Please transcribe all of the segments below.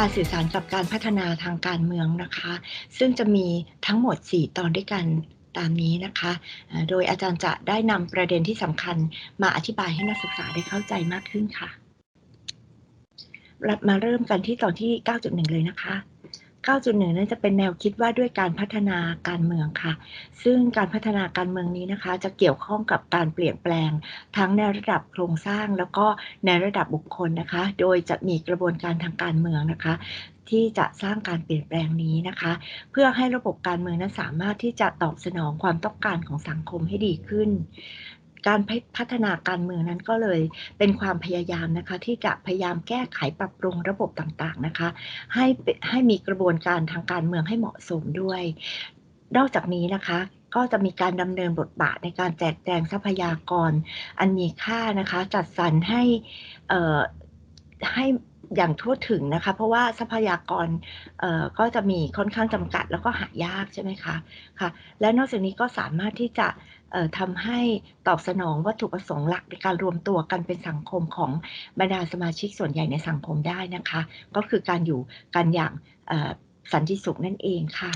การสื่อสารกับการพัฒนาทางการเมืองนะคะ ซึ่งจะมีทั้งหมด 4 ตอนด้วยกันตามนี้นะคะ โดยอาจารย์จะได้นำประเด็นที่สำคัญมาอธิบายให้นักศึกษาได้เข้าใจมากขึ้นค่ะ มาเริ่มกันที่ตอนที่ 9.1 เลยนะคะ 9.1 นั้นจะเป็นแนวคิดว่าด้วยการพัฒนาการเมืองค่ะ ซึ่งการพัฒนาการเมืองนี้นะคะ จะเกี่ยวข้องกับการเปลี่ยนแปลง ทั้งในระดับโครงสร้างแล้วก็ในระดับบุคคลนะคะ โดยจะมีกระบวนการทางการเมืองนะคะที่จะสร้างการเปลี่ยนแปลงนี้นะคะ เพื่อให้ระบบการเมืองนั้นสามารถที่จะตอบสนองความต้องการของสังคมให้ดีขึ้น การพัฒนาการเมืองนั้นก็เลยเป็นความพยายามนะคะ ที่จะพยายามแก้ไขปรับปรุงระบบต่างๆนะคะ ให้ให้มีกระบวนการทางการเมืองให้เหมาะสมด้วย นอกจากนี้นะคะก็จะมีการดำเนินบทบาทในการแจกแจงทรัพยากร อันมีค่านะคะ จัดสรรให้ให้ อย่างทั่วถึงนะคะ เพราะว่าทรัพยากรก็จะมีค่อนข้างจำกัด แล้วก็หายากใช่ไหมคะค่ะ และนอกจากนี้ก็สามารถที่จะทำให้ตอบสนองวัตถุประสงค์หลักในการรวมตัวกันเป็นสังคมของบรรดาสมาชิกส่วนใหญ่ในสังคมได้นะคะ ก็คือการอยู่กันอย่างสันติสุขนั่นเองค่ะ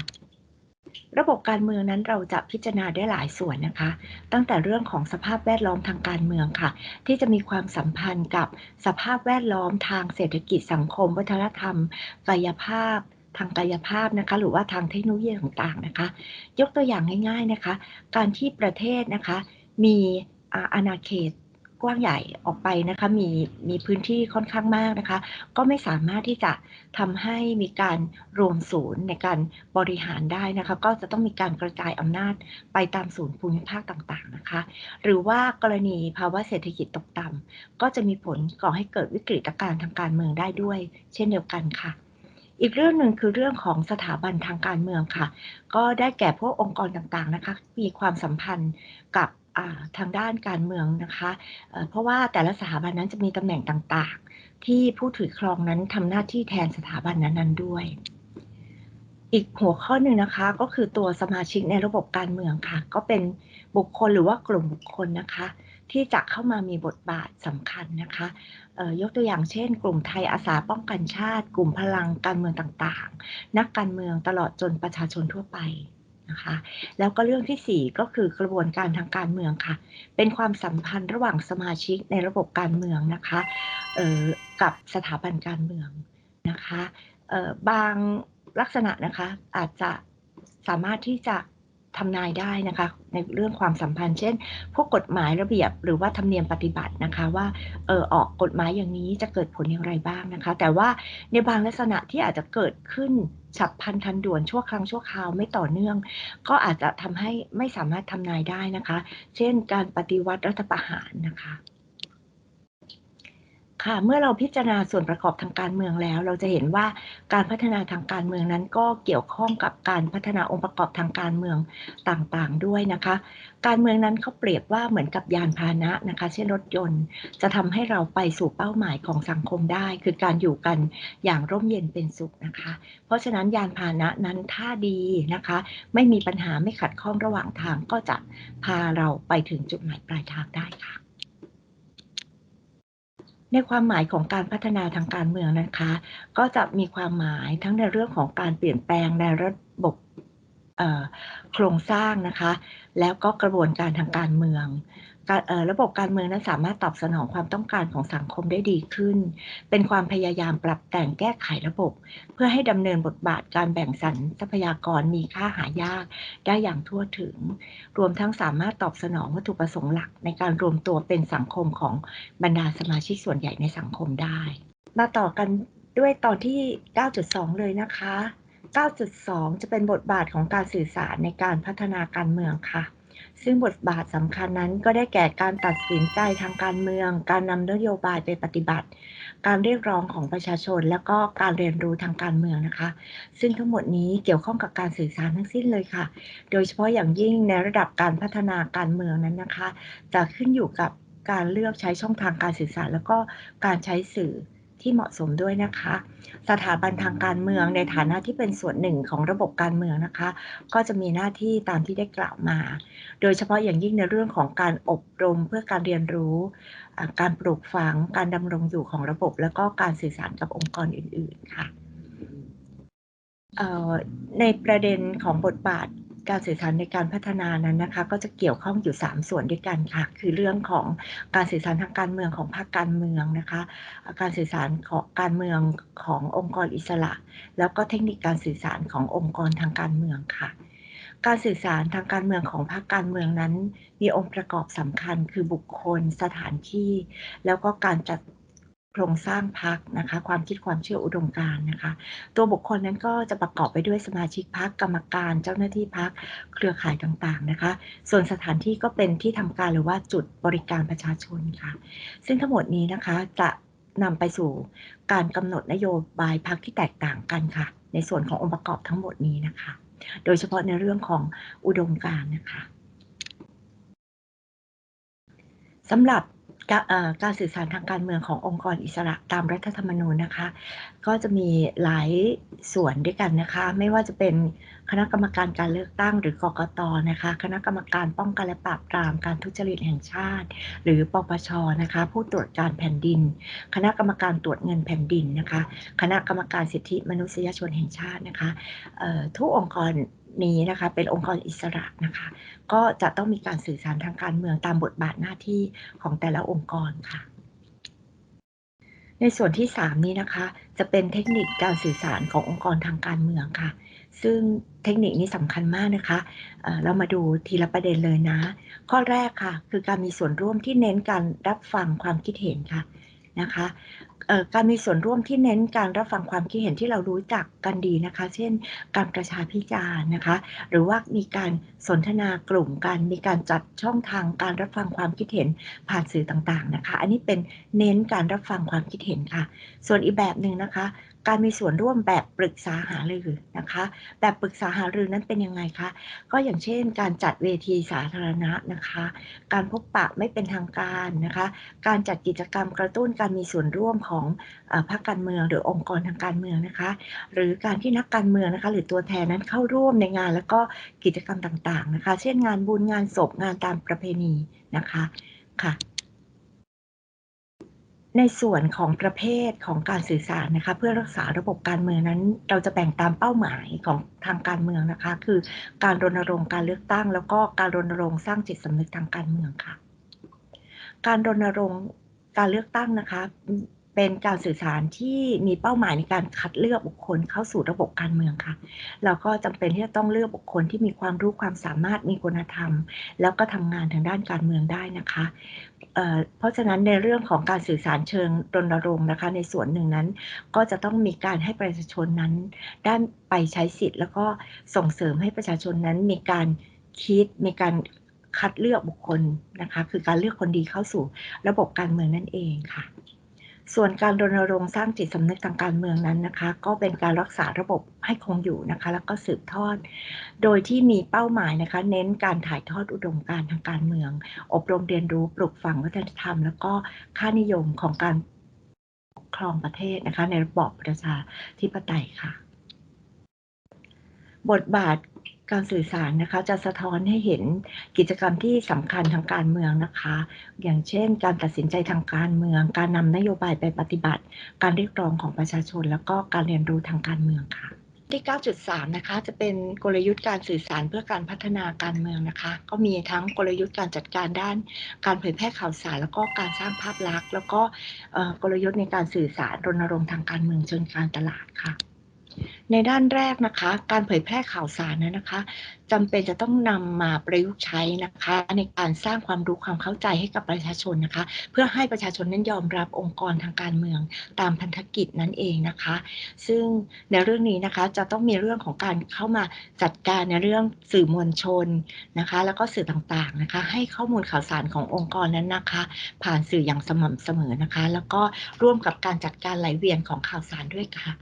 ระบบการเมืองนั้นเราจะพิจารณาได้หลายส่วนนะคะ ตั้งแต่เรื่องของสภาพแวดล้อมทางการเมืองค่ะ ที่จะมีความสัมพันธ์กับสภาพแวดล้อมทางเศรษฐกิจสังคม วัฒนธรรม กายภาพ ทางกายภาพนะคะ หรือว่าทางเทคโนโลยีต่างๆนะคะ ยกตัวอย่างง่าย ๆนะคะ การที่ประเทศนะคะ มีอาณาเขต กว้างใหญ่ออกไปนะคะมีมีพื้นที่ค่อนข้างมากนะคะ ก็ไม่สามารถที่จะทำให้มีการรวมศูนย์ในการบริหารได้นะคะ ก็จะต้องมีการกระจายอำนาจไปตามศูนย์ภูมิภาคต่างๆนะคะ หรือว่ากรณีภาวะเศรษฐกิจตกต่ำก็จะมีผลก่อให้เกิดวิกฤตการณ์ทางการเมืองได้ด้วย เช่นเดียวกันค่ะอีกเรื่องหนึ่งคือเรื่องของสถาบันทางการเมืองค่ะ ก็ได้แก่พวกองค์กรต่างๆนะคะ มีความสัมพันธ์กับ ทางด้านการเมืองนะคะเอ่อเพราะว่าแต่ละสถาบันนั้นจะมีตำแหน่งต่างๆ ที่ผู้ถือครองนั้นทำหน้าที่แทนสถาบันนั้นๆด้วย อีกหัวข้อหนึ่งนะคะก็คือตัวสมาชิกในระบบการเมืองค่ะ ก็เป็นบุคคลหรือว่ากลุ่มบุคคลนะคะ ที่จะเข้ามามีบทบาทสำคัญนะคะยกตัวอย่างเช่น กลุ่มไทยอาสาป้องกันชาติ กลุ่มพลังการเมืองต่างๆ นักการเมืองตลอดจนประชาชนทั่วไป นะคะแล้วก็เรื่องที่ 4 ก็คือกระบวนการทางการเมืองค่ะ เป็นความสัมพันธ์ระหว่างสมาชิกในระบบการเมืองนะคะออกับสถาบันการเมืองนะคะออบางลักษณะนะคะอาจจะสามารถที่จะ ทำนายได้นะคะ ในเรื่องความสัมพันธ์ เช่น พวกกฎหมายระเบียบหรือว่าธรรมเนียมปฏิบัตินะคะว่าเออออกกฎหมายอย่างนี้จะเกิดผลอย่างไรบ้างนะคะ แต่ว่าในบางลักษณะที่อาจจะเกิดขึ้นฉับพลันทันด่วนชั่วครั้งชั่วคราวไม่ต่อเนื่อง ก็อาจจะทำให้ไม่สามารถทำนายได้นะคะ เช่น การปฏิวัติรัฐประหารนะคะ ค่ะเมื่อเราพิจารณาส่วนประกอบทางการเมืองแล้ว เราจะเห็นว่าการพัฒนาทางการเมืองนั้นก็เกี่ยวข้องกับการพัฒนาองค์ประกอบทางการเมืองต่างๆด้วยนะคะ การเมืองนั้นเขาเปรียบว่าเหมือนกับยานพาหนะนะคะ เช่นรถยนต์ จะทำให้เราไปสู่เป้าหมายของสังคมได้ คือการอยู่กันอย่างร่มเย็นเป็นสุขนะคะ เพราะฉะนั้นยานพาหนะนั้นถ้าดีนะคะ ไม่มีปัญหาไม่ขัดข้องระหว่างทางก็จะพาเราไปถึงจุดหมายปลายทางได้ค่ะ ในความหมายของการพัฒนาทางการเมืองนะคะ ก็จะมีความหมายทั้งในเรื่องของการเปลี่ยนแปลงในระบบโครงสร้างนะคะ แล้วก็กระบวนการทางการเมือง การระบบการเมืองนั้นสามารถตอบสนองความต้องการของสังคมได้ดีขึ้น เป็นความพยายามปรับแต่งแก้ไขระบบ เพื่อให้ดำเนินบทบาทการแบ่งสรรทรัพยากรมีค่าหายากได้อย่างทั่วถึง รวมทั้งสามารถตอบสนองวัตถุประสงค์หลักในการรวมตัวเป็นสังคมของบรรดาสมาชิกส่วนใหญ่ในสังคมได้ มาต่อกันด้วยตอนที่ 9.2 เลยนะคะ 9.2 จะเป็นบทบาทของการสื่อสารในการพัฒนาการเมืองค่ะ ซึ่งบทบาทสำคัญนั้นก็ได้แก่การตัดสินใจทางการเมือง การนำนโยบายไปปฏิบัติ การเรียกร้องของประชาชน แล้วก็การเรียนรู้ทางการเมืองนะคะ ซึ่งทั้งหมดนี้เกี่ยวข้องกับการสื่อสารทั้งสิ้นเลยค่ะ โดยเฉพาะอย่างยิ่งในระดับการพัฒนาการเมืองนั้นนะคะ จะขึ้นอยู่กับการเลือกใช้ช่องทางการสื่อสาร แล้วก็การใช้สื่อ ที่เหมาะสมด้วยนะคะ สถาบันทางการเมืองในฐานะที่เป็นส่วนหนึ่งของระบบการเมืองนะคะ ก็จะมีหน้าที่ตามที่ได้กล่าวมา โดยเฉพาะอย่างยิ่งในเรื่องของการอบรมเพื่อการเรียนรู้ การปลูกฝัง การดำรงอยู่ของระบบ แล้วก็การสื่อสารกับองค์กรอื่น ๆ ค่ะในประเด็นของบทบาท การสื่อสารในการพัฒนานั้นนะคะ ก็จะเกี่ยวข้องอยู่ 3 ส่วนด้วยกันค่ะ คือเรื่องของการสื่อสารทางการเมืองของภาคการเมืองนะคะ การสื่อสารของการเมืองขององค์กรอิสระ แล้วก็เทคนิคการสื่อสารขององค์กรทางการเมืองค่ะ การสื่อสารทางการเมืองของภาคการเมืองนั้น มีองค์ประกอบสำคัญคือบุคคล สถานที่ แล้วก็การจัด โครงสร้างพักนะคะ ความคิดความเชื่ออุดมการนะคะ ตัวบุคคลนั้นก็จะประกอบไปด้วยสมาชิกพักกรรมการ เจ้าหน้าที่พักเครือข่ายต่างๆนะคะ ส่วนสถานที่ก็เป็นที่ทำการหรือว่าจุดบริการประชาชนค่ะ ซึ่งทั้งหมดนี้นะคะจะนำไปสู่การกำหนดนโยบายพักที่แตกต่างกันค่ะ ในส่วนขององค์ประกอบทั้งหมดนี้นะคะ โดยเฉพาะในเรื่องของอุดมการนะคะสำหรับ การสื่อสารทางการเมืองขององค์กรอิสระตามรัฐธรรมนูญนะคะ ก็จะมีหลายส่วนด้วยกันนะคะ ไม่ว่าจะเป็นคณะกรรมการการเลือกตั้งหรือกกตนะคะ คณะกรรมการป้องกันและปราบปรามการทุจริตแห่งชาติ หรือปปชนะคะ ผู้ตรวจการแผ่นดิน คณะกรรมการตรวจเงินแผ่นดินนะคะ คณะกรรมการสิทธิมนุษยชนแห่งชาตินะคะทุกองค์กร นี้นะคะเป็นองค์กรอิสระนะคะ ก็จะต้องมีการสื่อสารทางการเมืองตามบทบาทหน้าที่ของแต่ละองค์กรค่ะ ในส่วนที่ 3 นี้นะคะ จะเป็นเทคนิคการสื่อสารขององค์กรทางการเมืองค่ะ ซึ่งเทคนิคนี้สำคัญมากนะคะเเรามาดูทีละประเด็นเลยนะ ข้อแรกค่ะ คือการมีส่วนร่วมที่เน้นการรับฟังความคิดเห็นค่ะนะคะ การมีส่วนร่วมที่เน้นการรับฟังความคิดเห็นที่เรารู้จักกันดีนะคะ เช่น การประชาพิจารณ์นะคะ หรือว่ามีการสนทนากลุ่มกันมีการจัดช่องทางการรับฟังความคิดเห็นผ่านสื่อต่างๆนะคะ อันนี้เป็นเน้นการรับฟังความคิดเห็นค่ะ ส่วนอีกแบบหนึ่งนะคะ การมีส่วนร่วมแบบปรึกษาหารือนะคะ แบบปรึกษาหารือนั้นเป็นยังไงคะก็อย่างเช่น การจัดเวทีสาธารณะนะคะ การพบปะไม่เป็นทางการนะคะ การจัดกิจกรรมกระตุ้นการมีส่วนร่วมของพรรคการเมืองหรือองค์กรทางการเมืองนะคะ หรือการที่นักการเมืองนะคะ หรือตัวแทนนั้นเข้าร่วมในงานแล้วก็กิจกรรมต่างๆนะคะ เช่นงานบุญงานศพงานตามประเพณีนะคะค่ะในส่วนของประเภทของการสื่อสารนะคะ เพื่อรักษาระบบการเมืองนั้น เราจะแบ่งตามเป้าหมายของทางการเมืองนะคะ คือการรณรงค์การเลือกตั้ง แล้วก็การรณรงค์สร้างจิตสำนึกทางการเมืองค่ะ การรณรงค์การเลือกตั้งนะคะ เป็นการสื่อสารที่มีเป้าหมายในการคัดเลือกบุคคลเข้าสู่ระบบการเมืองค่ะเราก็จำเป็นที่จะต้องเลือกบุคคลที่มีความรู้ความสามารถมีคุณธรรม แล้วก็ทำงานทางด้านการเมืองได้นะคะเเพราะฉะนั้นในเรื่องของการสื่อสารเชิงรณรงค์นะคะ ในส่วนหนึ่งนั้น ก็จะต้องมีการให้ประชาชนนั้นด้านไปใช้สิทธิ์ แล้วก็ส่งเสริมให้ประชาชนนั้นมีการคิดมีการคัดเลือกบุคคลนะคะ คือการเลือกคนดีเข้าสู่ระบบการเมืองนั่นเองค่ะ ส่วนการรณรงค์สร้างจิตสำนึกทางการเมืองนั้นนะคะ ก็เป็นการรักษาระบบให้คงอยู่นะคะ แล้วก็สืบทอด โดยที่มีเป้าหมายนะคะ เน้นการถ่ายทอดอุดมการทางการเมือง อบรมเรียนรู้ปลูกฝังวัฒนธรรม แล้วก็ค่านิยมของการปกครองประเทศนะคะ ในระบอบประชาธิปไตยค่ะ บทบาท การสื่อสารนะคะจะสะท้อนให้เห็นกิจกรรมที่สำคัญทางการเมืองนะคะ อย่างเช่น การตัดสินใจทางการเมือง การนำนโยบายไปปฏิบัติ การเรียกร้องของประชาชน แล้วก็การเรียนรู้ทางการเมืองค่ะ ที่ 9.3 นะคะ จะเป็นกลยุทธ์การสื่อสารเพื่อการพัฒนาการเมืองนะคะ ก็มีทั้งกลยุทธ์การจัดการด้าน การเผยแพร่ข่าวสาร แล้วก็การสร้างภาพลักษณ์ แล้วก็กลยุทธ์ในการสื่อสารรณรงค์ทางการเมืองเชิงการตลาดค่ะ ในด้านแรกนะคะ การเผยแพร่ข่าวสารนั้นนะคะจำเป็นจะต้องนำมาประยุกต์ใช้นะคะ ในการสร้างความรู้ความเข้าใจให้กับประชาชนนะคะ เพื่อให้ประชาชนนั้นยอมรับองค์กรทางการเมือง ตามพันธกิจนั่นเองนะคะ ซึ่งในเรื่องนี้นะคะจะต้องมีเรื่องของการเข้ามาจัดการในเรื่องสื่อมวลชนนะคะ แล้วก็สื่อต่างๆนะคะ ให้ข้อมูลข่าวสารขององค์กรนั้นนะคะ ผ่านสื่ออย่างสม่ำเสมอนะคะ แล้วก็ร่วมกับการจัดการไหลเวียนของข่าวสารด้วยค่ะ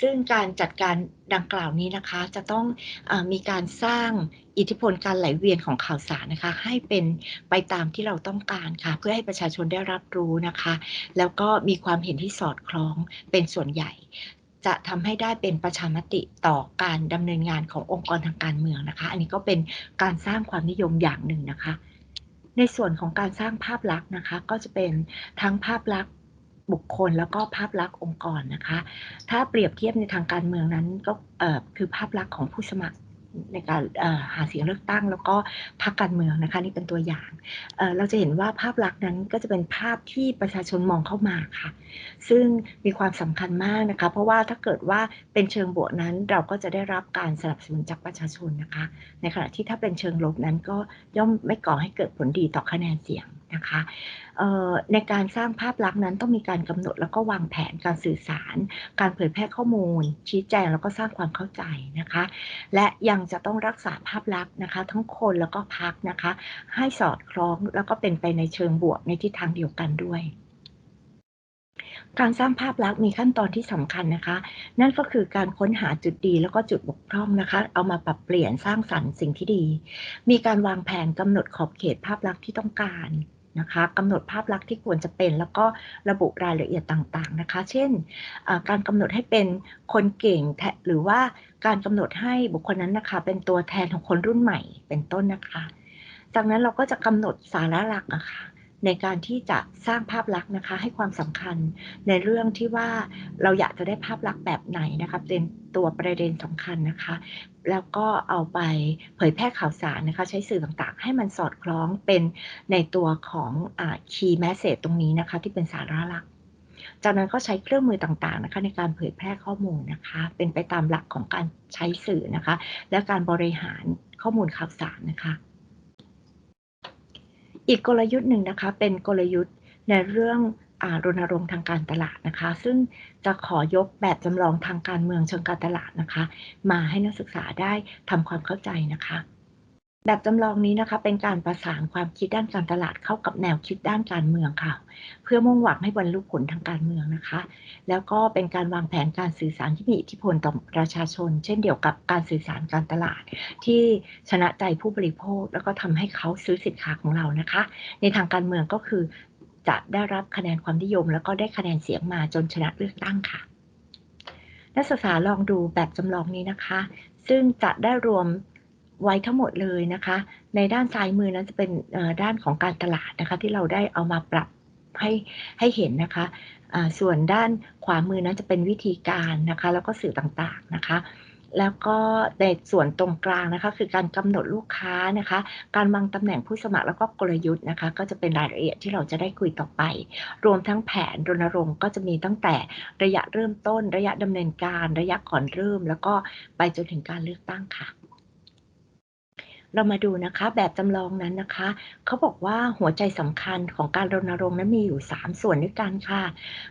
ซึ่งการจัดการดังกล่าวนี้นะคะ จะต้องอมีการสร้างอิทธิพลการไหลเวียนของข่าวสารนะคะ ให้เป็นไปตามที่เราต้องการค่ะ เพื่อให้ประชาชนได้รับรู้นะคะ แล้วก็มีความเห็นที่สอดคล้องเป็นส่วนใหญ่ จะทำให้ได้เป็นประชามติต่อการดำเนินงานขององค์กรทางการเมืองนะคะ อันนี้ก็เป็นการสร้างความนิยมอย่างหนึ่งนะคะ ในส่วนของการสร้างภาพลักษณ์นะคะ ก็จะเป็นทั้งภาพลักษณ์ บุคคลแล้วก็ภาพลักษณ์องค์กรนะคะ ถ้าเปรียบเทียบในทางการเมืองนั้นก็คือภาพลักษณ์ของผู้สมัครในการหาเสียงเลือกตั้ง แล้วก็พรรคการเมืองนะคะนี่เป็นตัวอย่างเเราจะเห็นว่าภาพลักษณ์นั้นก็จะเป็นภาพที่ประชาชนมองเข้ามาค่ะ ซึ่งมีความสำคัญมากนะคะ เพราะว่าถ้าเกิดว่าเป็นเชิงบวกนั้น เราก็จะได้รับการสนับสนุนจากประชาชนนะคะ ในขณะที่ถ้าเป็นเชิงลบนั้นก็ย่อมไม่ก่อให้เกิดผลดีต่อคะแนนเสียงนะคะ ในการสร้างภาพลักษณ์นั้นต้องมีการกำหนดแล้วก็วางแผนการสื่อสาร การเผยแพร่ข้อมูล ชี้แจงแล้วก็สร้างความเข้าใจนะคะ และยังจะต้องรักษาภาพลักษณ์นะคะ ทั้งคนแล้วก็พักนะคะ ให้สอดคล้องแล้วก็เป็นไปในเชิงบวกในทิศทางเดียวกันด้วยการสร้างภาพลักษณ์มีขั้นตอนที่สำคัญนะคะ นั่นก็คือการค้นหาจุดดีแล้วก็จุดบกพร่องนะคะ เอามาปรับเปลี่ยนสร้างสรรค์สิ่งที่ดี มีการวางแผนกำหนดขอบเขตภาพลักษณ์ที่ต้องการ นะคะกำหนดภาพลักษณ์ที่ควรจะเป็น แล้วก็ระบุรายละเอียดต่างๆนะคะ เช่น การกำหนดให้เป็นคนเก่งหรือว่าการกำหนดให้บุคคลนั้นนะคะ เป็นตัวแทนของคนรุ่นใหม่เป็นต้นนะคะ จากนั้นเราก็จะกำหนดสาระหลักนะคะในการที่จะสร้างภาพลักษณ์นะคะ ให้ความสำคัญในเรื่องที่ว่าเราอยากจะได้ภาพลักษณ์แบบไหนนะคะเป็นตัวประเด็นสำคัญนะคะ แล้วก็เอาไปเผยแพร่ข่าวสารนะคะ ใช้สื่อต่างๆ ให้มันสอดคล้องเป็นในตัวของอ key message ตรงนี้นะคะ ที่เป็นสาระหลัก จากนั้นก็ใช้เครื่องมือต่างๆนะคะในการเผยแพร่ข้อมูลนะคะ เป็นไปตามหลักของการใช้สื่อนะคะ และการบริหารข้อมูลข่าวสารนะคะ อีกกลยุทธ์หนึ่งนะคะ เป็นกลยุทธ์ในเรื่อง รณรงค์ทางการตลาดนะคะ ซึ่งจะขอยกแบบจำลองทางการเมืองเชิงการตลาดนะคะ มาให้นักศึกษาได้ทำความเข้าใจนะคะ แบบจำลองนี้นะคะ เป็นการประสานความคิดด้านการตลาดเข้ากับแนวคิดด้านการเมืองค่ะ เพื่อมุ่งหวังให้บรรลุผลทางการเมืองนะคะ แล้วก็เป็นการวางแผนการสื่อสารที่มีอิทธิพลต่อประชาชน เช่นเดียวกับการสื่อสารการตลาด ที่ชนะใจผู้บริโภค แล้วก็ทำให้เขาซื้อสินค้าของเรานะคะ ในทางการเมืองก็คือ จะได้รับคะแนนความนิยม แล้วก็ได้คะแนนเสียงมาจนชนะเลือกตั้งค่ะ นักศึกษาลองดูแบบจำลองนี้นะคะ ซึ่งจะได้รวมไว้ทั้งหมดเลยนะคะ ในด้านซ้ายมือนั้นจะเป็นด้านของการตลาดนะคะ ที่เราได้เอามาปรับให้ให้เห็นนะคะส่วนด้านขวามือนั้นจะเป็นวิธีการนะคะ แล้วก็สื่อต่างๆนะคะ แล้วก็ในส่วนตรงกลางนะคะคือการกำหนดลูกค้านะคะ การวางตำแหน่งผู้สมัครแล้วก็กลยุทธ์นะคะ ก็จะเป็นรายละเอียดที่เราจะได้คุยต่อไป รวมทั้งแผนรณรงค์ก็จะมีตั้งแต่ระยะเริ่มต้น ระยะดำเนินการ ระยะก่อนเริ่ม แล้วก็ไปจนถึงการเลือกตั้งค่ะ เรามาดูนะคะ แบบจำลองนั้นนะคะ เขาบอกว่าหัวใจสำคัญของการรณรงค์นั้นมีอยู่ 3 ส่วนด้วยกันค่ะ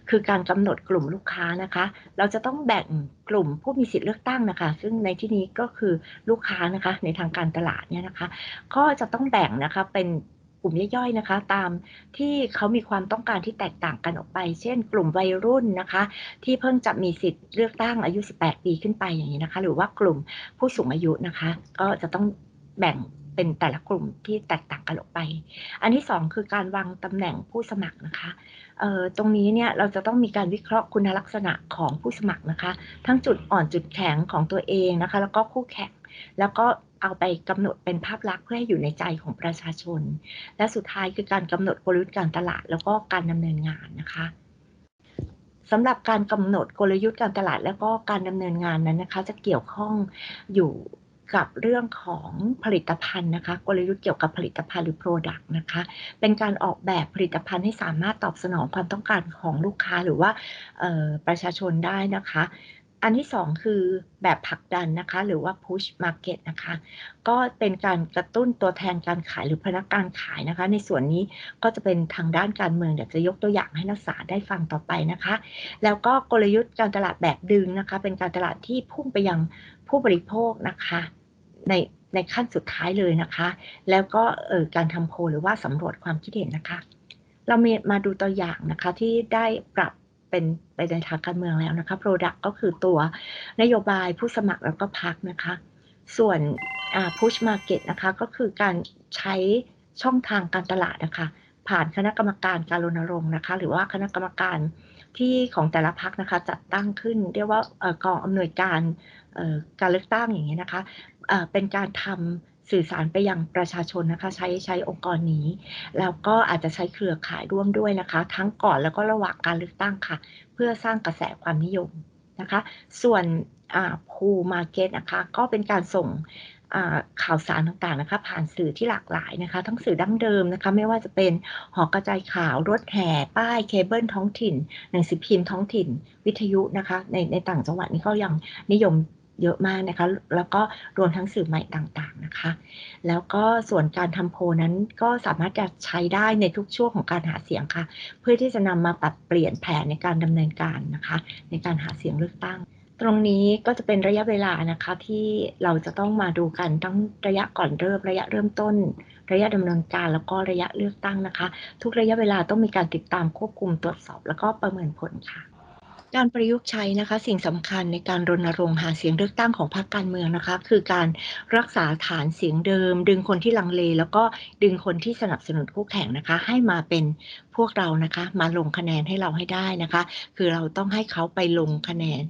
คือการกำหนดกลุ่มลูกค้านะคะ เราจะต้องแบ่งกลุ่มผู้มีสิทธิ์เลือกตั้งนะคะ ซึ่งในที่นี้ก็คือลูกค้านะคะ ในทางการตลาดเนี่ยนะคะ ก็จะต้องแบ่งนะคะเป็นกลุ่มย่อยๆนะคะ ตามที่เขามีความต้องการที่แตกต่างกันออกไป เช่น กลุ่มวัยรุ่นนะคะ ที่เพิ่งจะมีสิทธิ์เลือกตั้งอายุ 18 ปีขึ้นไปอย่างนี้นะคะ หรือว่ากลุ่มผู้สูงอายุนะคะ ก็จะต้อง แบ่งเป็นแต่ละกลุ่มที่แตกต่างกันออกไป อันที่ 2 คือการวางตำแหน่งผู้สมัครนะคะเอ่อตรงนี้เนี่ยเราจะต้องมีการวิเคราะห์คุณลักษณะของผู้สมัครนะคะ ทั้งจุดอ่อนจุดแข็งของตัวเองนะคะ แล้วก็คู่แข่งแล้วก็เอาไปกำหนดเป็นภาพลักษณ์เพื่อให้อยู่ในใจของประชาชน และสุดท้ายคือการกำหนดกลยุทธ์การตลาด แล้วก็การดำเนินงานนะคะสำหรับการกำหนดกลยุทธ์การตลาด แล้วก็การดำเนินงานนั้นนะคะ จะเกี่ยวข้องอยู่ กับเรื่องของผลิตภัณฑ์นะคะ กลยุทธ์เกี่ยวกับผลิตภัณฑ์หรือ Product นะคะ เป็นการออกแบบผลิตภัณฑ์ให้สามารถตอบสนองความต้องการของลูกค้าหรือว่าประชาชนได้นะคะ อันที่ 2 คือแบบผลักดันนะคะ หรือว่า push market นะคะ ก็เป็นการกระตุ้นตัวแทนการขายหรือพนักงานขายนะคะ ในส่วนนี้ก็จะเป็นทางด้านการเมืองเดี๋ยวจะยกตัวอย่างให้นักศึกษาได้ฟังต่อไปนะคะ แล้วก็กลยุทธ์การตลาดแบบดึงนะคะ เป็นการตลาดที่พุ่งไปยังผู้บริโภคนะคะ ในในขั้นสุดท้ายเลยนะคะ แล้วก็เออการทำโพลหรือว่าสำรวจความคิดเห็นนะคะ เรามีมาดูตัวอย่างนะคะที่ได้ปรับเป็นไปในทางการเมืองแล้วนะคะ Product ก็คือตัวนโยบายผู้สมัครแล้วก็พักนะคะ ส่วน Push Market นะคะก็คือการใช้ช่องทางการตลาดนะคะ ผ่านคณะกรรมการการรณรงค์นะคะ หรือว่าคณะกรรมการที่ของแต่ละพักนะคะจัดตั้งขึ้น เรียกว่ากองอำนวยการการเลือกตั้งอย่างนี้นะคะ เป็นการทำสื่อสารไปยังประชาชนนะคะ ใช้ใช้องค์กรนี้ แล้วก็อาจจะใช้เครือข่ายร่วมด้วยนะคะ ทั้งก่อนแล้วก็ระหว่างการเลือกตั้งค่ะ เพื่อสร้างกระแสความนิยมนะคะ ส่วนพูมาเก็ตนะคะ ก็เป็นการส่งข่าวสารต่างๆนะคะผ่านสื่อที่หลากหลายนะคะ ทั้งสื่อดั้งเดิมนะคะ ไม่ว่าจะเป็นหอกระจายข่าวรถแห่ป้ายเคเบิลท้องถิ่นหนังสือพิมพ์ท้องถิ่นวิทยุนะคะ ในในต่างจังหวัดนี้ก็ยังนิยม เยอะมากนะคะ แล้วก็รวมทั้งสื่อใหม่ต่างๆนะคะ แล้วก็ส่วนการทำโพนั้นก็สามารถจะใช้ได้ในทุกช่วงของการหาเสียงค่ะ เพื่อที่จะนำมาปรับเปลี่ยนแผนในการดำเนินการนะคะ ในการหาเสียงเลือกตั้ง ตรงนี้ก็จะเป็นระยะเวลานะคะที่เราจะต้องมาดูกันทั้งระยะก่อนเริ่มระยะเริ่มต้นระยะดำเนินการแล้วก็ระยะเลือกตั้งนะคะ ทุกระยะเวลาต้องมีการติดตามควบคุมตรวจสอบ แล้วก็ประเมินผลค่ะ การประยุกต์ใช้นะคะ สิ่งสำคัญในการรณรงค์หาเสียงเลือกตั้งของพรรคการเมืองนะคะ คือการรักษาฐานเสียงเดิม ดึงคนที่ลังเล แล้วก็ดึงคนที่สนับสนุนคู่แข่งนะคะ ให้มาเป็นพวกเรานะคะ มาลงคะแนนให้เราให้ได้นะคะ คือเราต้องให้เขาไปลงคะแนน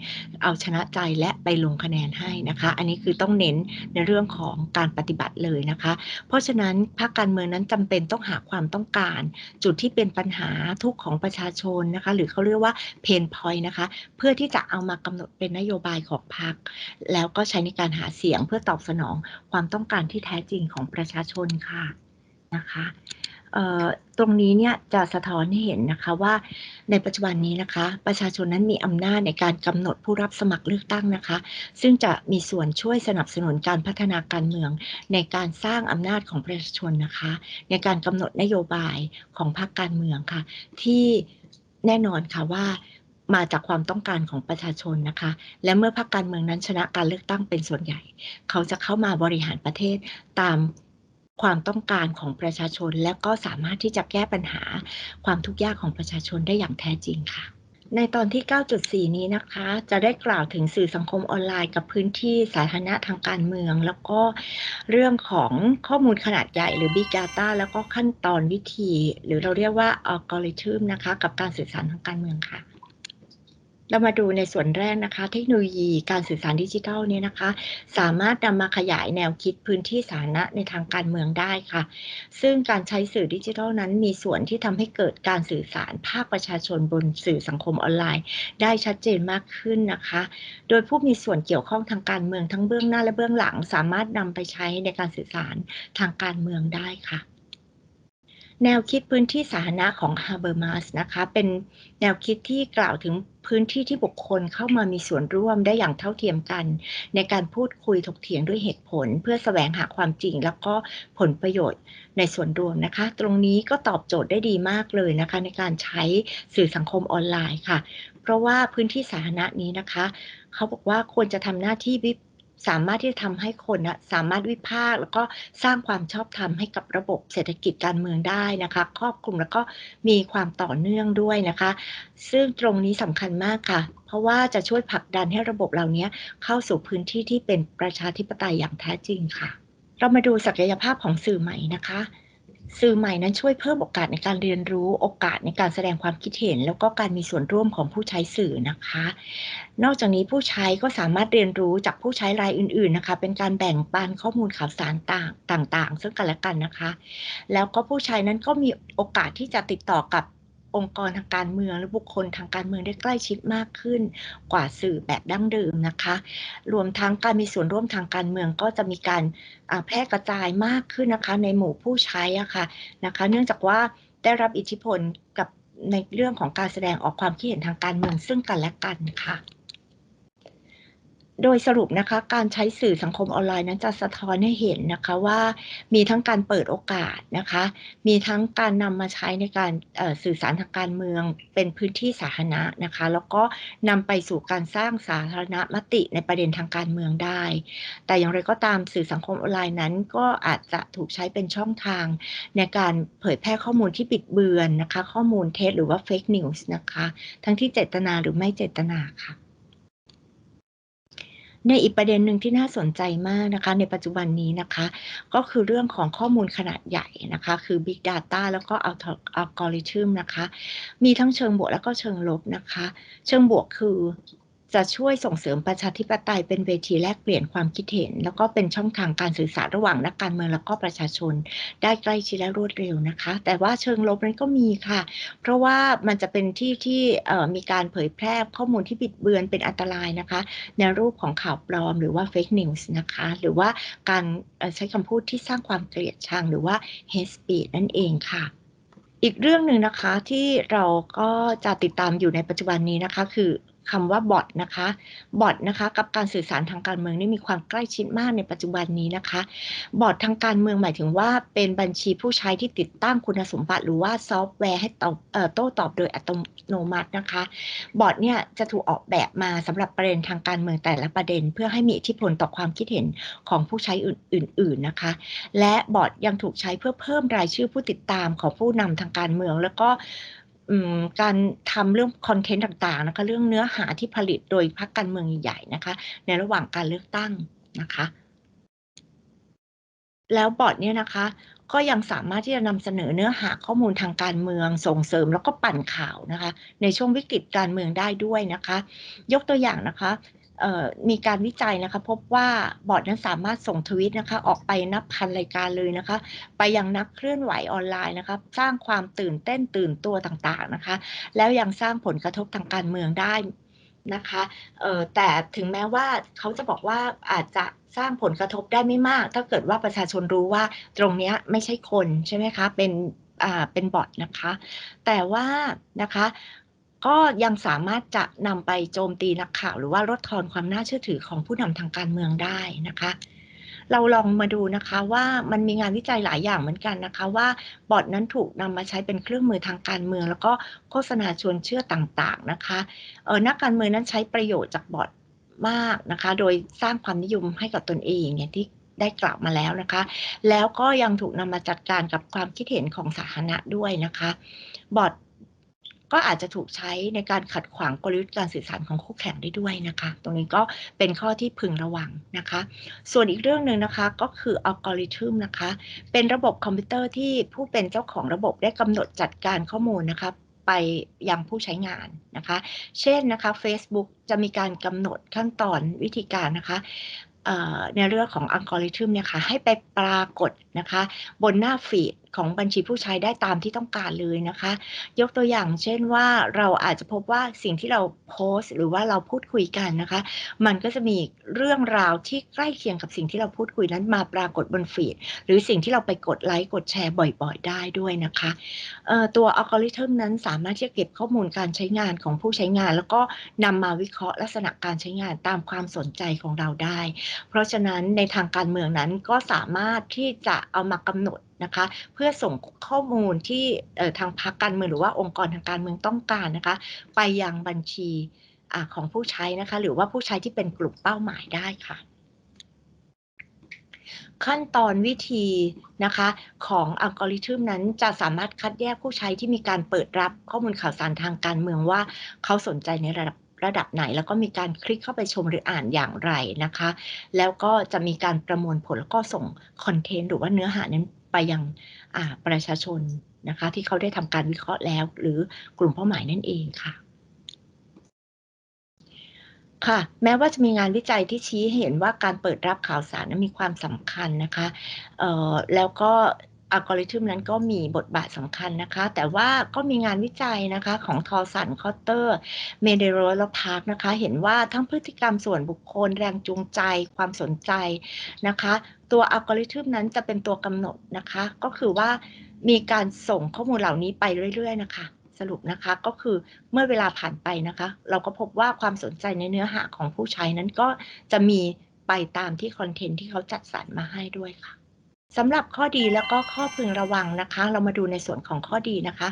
เอาชนะใจและไปลงคะแนนให้นะคะ อันนี้คือต้องเน้นในเรื่องของการปฏิบัติเลยนะคะ เพราะฉะนั้นพรรคการเมืองนั้นจำเป็นต้องหาความต้องการ จุดที่เป็นปัญหาทุกของประชาชนนะคะ หรือเขาเรียกว่าเพนพอยต์นะคะ เพื่อที่จะเอามากำหนดเป็นนโยบายของพรรคแล้วก็ใช้ในการหาเสียงเพื่อตอบสนองความต้องการที่แท้จริงของประชาชนค่ะนะคะตรงนี้เนี่ยจะสะท้อนให้เห็นนะคะว่าในปัจจุบันนี้นะคะ ประชาชนนั้นมีอำนาจในการกำหนดผู้รับสมัครเลือกตั้งนะคะ ซึ่งจะมีส่วนช่วยสนับสนุนการพัฒนาการเมือง ในการสร้างอำนาจของประชาชนนะคะ ในการกำหนดนโยบายของพรรคการเมืองค่ะ ที่แน่นอนค่ะว่า มาจากความต้องการของประชาชนนะคะ และเมื่อพรรคการเมืองนั้นชนะการเลือกตั้งเป็นส่วนใหญ่ เขาจะเข้ามาบริหารประเทศตามความต้องการของประชาชน และก็สามารถที่จะแก้ปัญหาความทุกข์ยากของประชาชนได้อย่างแท้จริงค่ะ ในตอนที่ 9.4 นี้นะคะ จะได้กล่าวถึงสื่อสังคมออนไลน์กับพื้นที่สาธารณะทางการเมือง แล้วก็เรื่องของข้อมูลขนาดใหญ่หรือ Big Data แล้วก็ขั้นตอนวิธี หรือเราเรียกว่าอัลกอริทึมนะคะ กับการสื่อสารทางการเมืองค่ะ เรามาดูในส่วนแรกนะคะ เทคโนโลยีการสื่อสารดิจิทัลเนี่ยนะคะ สามารถนำมาขยายแนวคิดพื้นที่สาธารณะในทางการเมืองได้ค่ะ ซึ่งการใช้สื่อดิจิทัลนั้นมีส่วนที่ทำให้เกิดการสื่อสารภาคประชาชนบนสื่อสังคมออนไลน์ ได้ชัดเจนมากขึ้นนะคะ โดยผู้มีส่วนเกี่ยวข้องทางการเมืองทั้งเบื้องหน้าและเบื้องหลัง สามารถนำไปใช้ในการสื่อสารทางการเมืองได้ค่ะ แนวคิดพื้นที่สาธารณะของ Habermas นะคะ เป็นแนวคิดที่กล่าวถึงพื้นที่ที่บุคคลเข้ามามีส่วนร่วมได้อย่างเท่าเทียมกัน ในการพูดคุยถกเถียงด้วยเหตุผล เพื่อสแสวงหาความจริง แล้วก็ผลประโยชน์ในส่วนรวมนะคะ ตรงนี้ก็ตอบโจทย์ได้ดีมากเลยนะคะ ในการใช้สื่อสังคมออนไลน์ค่ะ เพราะว่าพื้นที่สาธารณะนี้นะคะ เขาบอกว่าควรจะทำหน้าที่วิ สามารถที่จะทำให้คนนะสามารถวิพากษ์แล้วก็สร้างความชอบธรรมให้กับระบบเศรษฐกิจการเมืองได้นะคะ ครอบคลุมแล้วก็มีความต่อเนื่องด้วยนะคะ ซึ่งตรงนี้สำคัญมากค่ะ เพราะว่าจะช่วยผลักดันให้ระบบเหล่านี้เข้าสู่พื้นที่ที่เป็นประชาธิปไตยอย่างแท้จริงค่ะ เรามาดูศักยภาพของสื่อใหม่นะคะ สื่อใหม่นั้นช่วยเพิ่มโอกาสในการเรียนรู้โอกาสในการแสดงความคิดเห็น แล้วก็การมีส่วนร่วมของผู้ใช้สื่อนะคะ นอกจากนี้ผู้ใช้ก็สามารถเรียนรู้จากผู้ใช้รายอื่น ๆนะคะ เป็นการแบ่งปันข้อมูลข่าวสารต่างต่างๆ ซึ่งกันและกันนะคะ แล้วก็ผู้ใช้นั้นก็มีโอกาสที่จะติดต่อกับ องค์กรทางการเมืองหรือบุคคลทางการเมืองได้ใกล้ชิดมากขึ้น กว่าสื่อแบบดั้งเดิมนะคะ รวมทั้งการมีส่วนร่วมทางการเมืองก็จะมีการแพร่กระจายมากขึ้นนะคะ ในหมู่ผู้ใช้อะคะ่ะนะคะ เนื่องจากว่าได้รับอิทธิพลกับในเรื่องของการแสดงออกความคิดเห็นทางการเมืองซึ่งกันและกันค่ะ โดยสรุปนะคะการใช้สื่อสังคมออนไลน์นั้นจะสะท้อนให้เห็นนะคะว่ามีทั้งการเปิดโอกาสนะคะ มีทั้งการนำมาใช้ในการสื่อสารทางการเมืองเป็นพื้นที่สาธารณะนะคะ แล้วก็นำไปสู่การสร้างสาธารณมติในประเด็นทางการเมืองได้ แต่อย่างไรก็ตามสื่อสังคมออนไลน์นั้น ก็อาจจะถูกใช้เป็นช่องทาง ในการเผยแพร่ข้อมูลที่ปิดเบือนนะคะ ข้อมูลเท็จหรือว่าเฟกนิวส์นะคะ ทั้งที่เจตนาหรือไม่เจตนาค่ะ ในอีกประเด็นหนึ่งที่น่าสนใจมากนะคะ ในปัจจุบันนี้นะคะ ก็คือเรื่องของข้อมูลขนาดใหญ่นะคะ คือ Big Data แล้วก็อัลกอริทึมนะคะ มีทั้งเชิงบวกแล้วก็เชิงลบนะคะ เชิงบวกคือ จะช่วยส่งเสริมประชาธิปไตยเป็นเวทีแลกเปลี่ยนความคิดเห็น แล้วก็เป็นช่องทางการสื่อสารระหว่างนักการเมืองแล้วก็ประชาชน ได้ใกล้ชิดและรวดเร็วนะคะ แต่ว่าเชิงลบนั้นก็มีค่ะ เพราะว่ามันจะเป็นที่ที่มีการเผยแพร่ข้อมูลที่บิดเบือนเป็นอันตรายนะคะ ในรูปของข่าวปลอมหรือว่า fake news นะคะ หรือว่าการใช้คำพูดที่สร้างความเกลียดชังหรือว่า hate speech นั่นเองค่ะอีกเรื่องหนึ่งนะคะที่เราก็จะติดตามอยู่ในปัจจุบันนี้นะคะ คือ คำว่าบอทนะคะบอทนะคะ กับการสื่อสารทางการเมืองนี่มีความใกล้ชิดมากในปัจจุบันนี้นะคะบอททางการเมืองหมายถึงว่าเป็นบัญชีผู้ใช้ที่ติดตั้งคุณสมบัติ หรือว่าซอฟต์แวร์ให้ตอบโต้ตอบโดยอัตโนมัตินะคะบอทเนี่ยจะถูกออกแบบมาสำหรับประเด็นทางการเมืองแต่ละประเด็น เพื่อให้มีอิทธิพลต่อความคิดเห็นของผู้ใช้อื่น ๆนะคะ และบอทยังถูกใช้เพื่อเพิ่มรายชื่อผู้ติดตามของผู้นำทางการเมือง แล้วก็ การทำเรื่องคอนเทนต์ต่างๆนะคะเรื่องเนื้อหาที่ผลิตโดยพรรคการเมืองใหญ่ๆนะคะ ในระหว่างการเลือกตั้งนะคะ แล้วบอร์ดเนี่ยนะคะก็ยังสามารถที่จะนำเสนอเนื้อหาข้อมูลทางการเมืองส่งเสริมแล้วก็ปั่นข่าวนะคะ ในช่วงวิกฤตการเมืองได้ด้วยนะคะ ยกตัวอย่างนะคะ มีการวิจัยนะคะ พบว่าบอร์ดนั้นสามารถส่งทวิตนะคะ ออกไปนับพันรายการเลยนะคะ ไปยังนักเคลื่อนไหวออนไลน์นะคะ สร้างความตื่นเต้นตื่นตัวต่างๆนะคะ แล้วยังสร้างผลกระทบทางการเมืองได้นะคะแต่ถึงแม้ว่าเขาจะบอกว่าอาจจะสร้างผลกระทบได้ไม่มาก ถ้าเกิดว่าประชาชนรู้ว่าตรงนี้ไม่ใช่คนใช่ไหมคะเป็นเป็นบอทนะคะ แต่ว่านะคะ ก็ยังสามารถจะนำไปโจมตีนักข่าว หรือว่าลดทอนความน่าเชื่อถือของผู้นำทางการเมืองได้นะคะ เราลองมาดูนะคะว่ามันมีงานวิจัยหลายอย่างเหมือนกันนะคะ ว่าบอทนั้นถูกนำมาใช้เป็นเครื่องมือทางการเมือง แล้วก็โฆษณาชวนเชื่อต่างๆนะคะเออนักการเมืองนั้นใช้ประโยชน์จากบอทมากนะคะ โดยสร้างความนิยมให้กับตนเองอย่างที่ได้กล่าวมาแล้วนะคะ แล้วก็ยังถูกนำมาจัดการกับความคิดเห็นของสาธารณะด้วยนะคะ บอท ก็อาจจะถูกใช้ในการขัดขวางกลยุทธ์การสื่อสารของคู่แข่งได้ด้วยนะคะ ตรงนี้ก็เป็นข้อที่พึงระวังนะคะ ส่วนอีกเรื่องหนึ่งนะคะก็คืออัลกอริทึมนะคะ เป็นระบบคอมพิวเตอร์ที่ผู้เป็นเจ้าของระบบได้กำหนดจัดการข้อมูลนะคะไปยังผู้ใช้งานนะคะ เช่นนะคะ Facebook จะมีการกำหนดขั้นตอนวิธีการนะคะในเรื่องของอัลกอริทึมเนี่ยค่ะให้ไปปรากฏนะคะ บนหน้าฟีดของบัญชีผู้ใช้ได้ตามที่ต้องการเลยนะคะ ยกตัวอย่างเช่นว่าเราอาจจะพบว่าสิ่งที่เราโพสต์ หรือว่าเราพูดคุยกันนะคะ มันก็จะมีเรื่องราวที่ใกล้เคียงกับสิ่งที่เราพูดคุยนั้นมาปรากฏบนฟีดหรือสิ่งที่เราไปกดไลค์กดแชร์บ่อยๆ ได้ด้วยนะคะตัวอัลกอริทึมนั้นสามารถที่จะเก็บข้อมูลการใช้งานของผู้ใช้งาน แล้วก็นำมาวิเคราะห์ลักษณะการใช้งานตามความสนใจของเราได้ เพราะฉะนั้นในทางการเมืองนั้นก็สามารถที่จะเอามากำหนด นะคะ เพื่อส่งข้อมูลที่ทางพรรคการเมืองหรือว่าองค์กรทางการเมืองต้องการนะคะ ไปยังบัญชีอของผู้ใช้นะคะ หรือว่าผู้ใช้ที่เป็นกลุ่มเป้าหมายได้ค่ะขั้นตอนวิธีนะคะของอัลกอริทึมนั้นจะสามารถคัดแยกผู้ใช้ที่มีการเปิดรับข้อมูลข่าวสารทางการเมืองว่า เขาสนใจในระดับระดับไหน แล้วก็มีการคลิกเข้าไปชมหรืออ่านอย่างไรนะคะ แล้วก็จะมีการประมวลผลแล้วก็ส่งคอนเทนต์หรือว่าเนื้อหานั้นไปยังประชาชนนะคะ ที่เขาได้ทำการวิเคราะห์แล้ว หรือกลุ่มเป้าหมายนั่นเองค่ะค่ะแม้ว่าจะมีงานวิจัยที่ชี้เห็นว่าการเปิดรับข่าวสารนั้นมีความสำคัญนะคะแล้วก็อัลกอริทึมนั้นก็มีบทบาทสำคัญนะคะ แต่ว่าก็มีงานวิจัยนะคะของทอสันคอตเตอร์ เมเดโรและพาร์คนะคะ เห็นว่าทั้งพฤติกรรมส่วนบุคคลแรงจูงใจความสนใจนะคะ ตัวอัลกอริทึมนั้นจะเป็นตัวกำหนดนะคะ ก็คือว่ามีการส่งข้อมูลเหล่านี้ไปเรื่อย ๆ นะคะ สรุปนะคะก็คือเมื่อเวลาผ่านไปนะคะ เราก็พบว่าความสนใจในเนื้อหาของผู้ใช้นั้นก็จะมีไปตามที่คอนเทนต์ที่เขาจัดสรรมาให้ด้วยค่ะสำหรับข้อดีแล้วก็ข้อพึงระวังนะคะ เรามาดูในส่วนของข้อดีนะคะ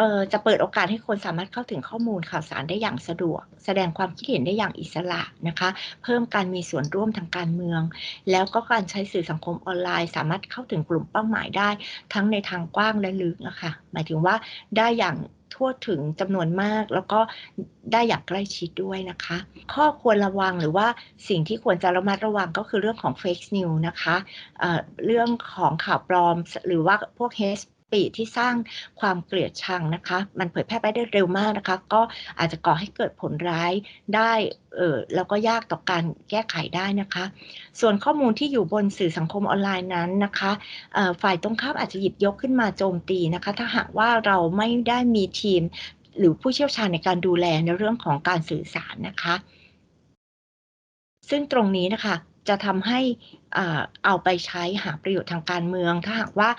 เอ่อจะเปิดโอกาสให้คนสามารถเข้าถึงข้อมูลข่าวสารได้อย่างสะดวก แสดงความคิดเห็นได้อย่างอิสระนะคะ เพิ่มการมีส่วนร่วมทางการเมือง แล้วก็การใช้สื่อสังคมออนไลน์ สามารถเข้าถึงกลุ่มเป้าหมายได้ ทั้งในทางกว้างและลึกนะคะหมายถึงว่าได้อย่างทั่วถึงจำนวนมากแล้วก็ได้อย่างใกล้ชิดด้วยนะคะ ข้อควรระวังหรือว่าสิ่งที่ควรจะระมัดระวังก็คือเรื่องของ fake news นะคะเเรื่องของข่าวปลอม หรือว่าพวก hate ปีที่สร้างความเกลียดชังนะคะ มันเผยแพร่ไปได้เร็วมากนะคะ ก็อาจจะก่อให้เกิดผลร้ายได้เออแล้วก็ยากต่อการแก้ไขได้นะคะ ส่วนข้อมูลที่อยู่บนสื่อสังคมออนไลน์นั้นนะคะฝ่ายตรงข้ามอาจจะหยิบยกขึ้นมาโจมตีนะคะ ถ้าหากว่าเราไม่ได้มีทีม หรือผู้เชี่ยวชาญในการดูแลในเรื่องของการสื่อสารนะคะ ซึ่งตรงนี้นะคะจะทำให้อ่าเอาไปใช้หาประโยชน์ทางการเมือง ถ้าหากว่า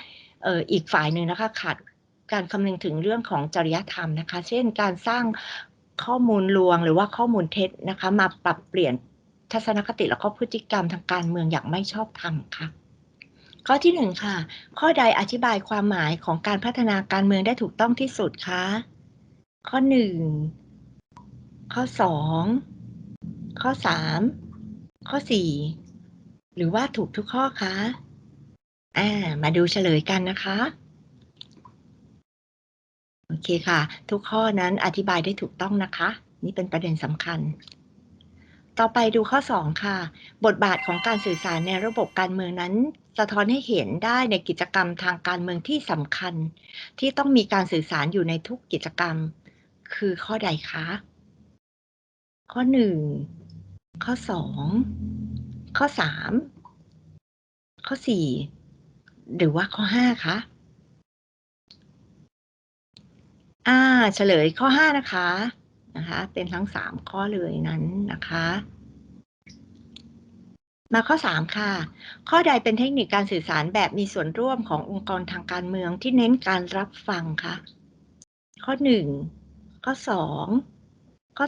อ่ออีกฝ่ายหนึ่งนะคะขาดการคำนึงถึงเรื่องของจริยธรรมนะคะ เช่นการสร้างข้อมูลลวงหรือว่าข้อมูลเท็จนะคะ มาปรับเปลี่ยนทัศนคติแล้วก็พฤติกรรมทางการเมืองอย่างไม่ชอบธรรมค่ะ ข้อที่หนึ่งค่ะ ข้อใดอธิบายความหมายของการพัฒนาการเมืองได้ถูกต้องที่สุดคะข้อหนึ่งข้อสองข้อสามข้อสี่หรือว่าถูกทุกข้อคะ อ่า มาดูเฉลยกันนะคะ โอเคค่ะ ทุกข้อนั้นอธิบายได้ถูกต้องนะคะ นี่เป็นประเด็นสำคัญ ต่อไปดูข้อ 2 ค่ะ บทบาทของการสื่อสารในระบบการเมืองนั้น สะท้อนให้เห็นได้ในกิจกรรมทางการเมืองที่สำคัญ ที่ต้องมีการสื่อสารอยู่ในทุกกิจกรรม คือข้อใดคะ ข้อ 1 ข้อ 2 ข้อ 3 ข้อ 4 หรือว่าข้อ5คะอ่าเฉลยข้อ5นะคะนะคะ เป็นทั้ง3ข้อเลยนั้นนะคะ มาข้อ3ค่ะ ข้อใดเป็นเทคนิคการสื่อสารแบบมีส่วนร่วมขององค์กรทางการเมืองที่เน้นการรับฟังคะข้อ1ข้อ2ข้อ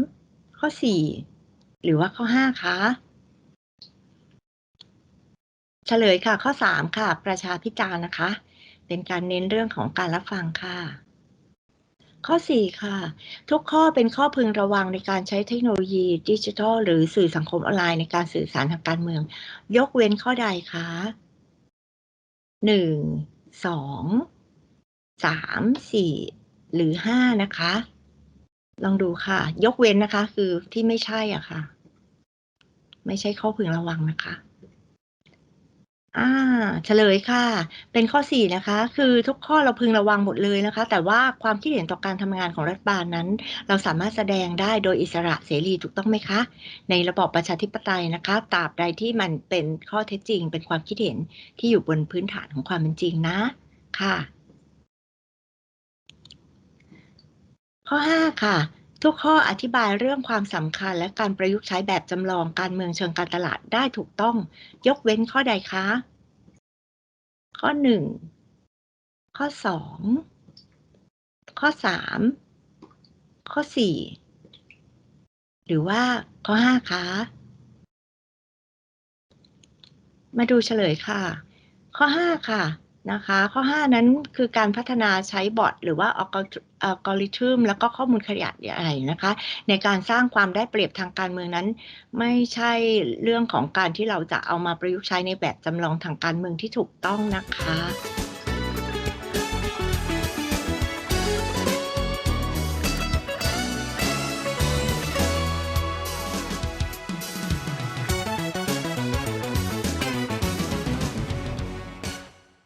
3ข้อ4หรือว่าข้อ5คะ เฉลยค่ะ ข้อ 3 ค่ะ ประชาพิจารณ์นะคะ เป็นการเน้นเรื่องของการรับฟังค่ะ ข้อ 4 ค่ะ ทุกข้อเป็นข้อพึงระวังในการใช้เทคโนโลยีดิจิทัล หรือสื่อสังคมออนไลน์ในการสื่อสารทางการเมือง ยกเว้นข้อใดคะ1 2 3 4หรือ5นะคะ ลองดูค่ะ ยกเว้นนะคะ คือที่ไม่ใช่อะค่ะ ไม่ใช่ข้อพึงระวังนะคะ อ่าเฉลยค่ะ เป็นข้อ 4 นะคะ คือทุกข้อเราพึงระวังหมดเลยนะคะ แต่ว่าความคิดเห็นต่อการทำงานของรัฐบาลนั้น เราสามารถแสดงได้โดยอิสระเสรีถูกต้องไหมคะ ในระบอบประชาธิปไตยนะคะตราบใดที่มันเป็นข้อเท็จจริง เป็นความคิดเห็นที่อยู่บนพื้นฐานของความเป็นจริงนะ ค่ะ ข้อ 5 ค่ะ ทุกข้ออธิบายเรื่องความสำคัญและการประยุกต์ใช้แบบจำลองการเมืองเชิงการตลาดได้ถูกต้อง ยกเว้นข้อใดคะ ข้อ 1 ข้อ 2 ข้อ 3 ข้อ 4 หรือว่าข้อ 5 คะ มาดูเฉลยค่ะ ข้อ 5 ค่ะ นะคะ ข้อ 5 นั้นคือการพัฒนาใช้บอทหรือว่าอัลกอริทึมแล้วก็ข้อมูลขยายใหญ่นะคะ ในการสร้างความได้เปรียบทางการเมืองนั้น ไม่ใช่เรื่องของการที่เราจะเอามาประยุกต์ใช้ในแบบจำลองทางการเมืองที่ถูกต้องนะคะ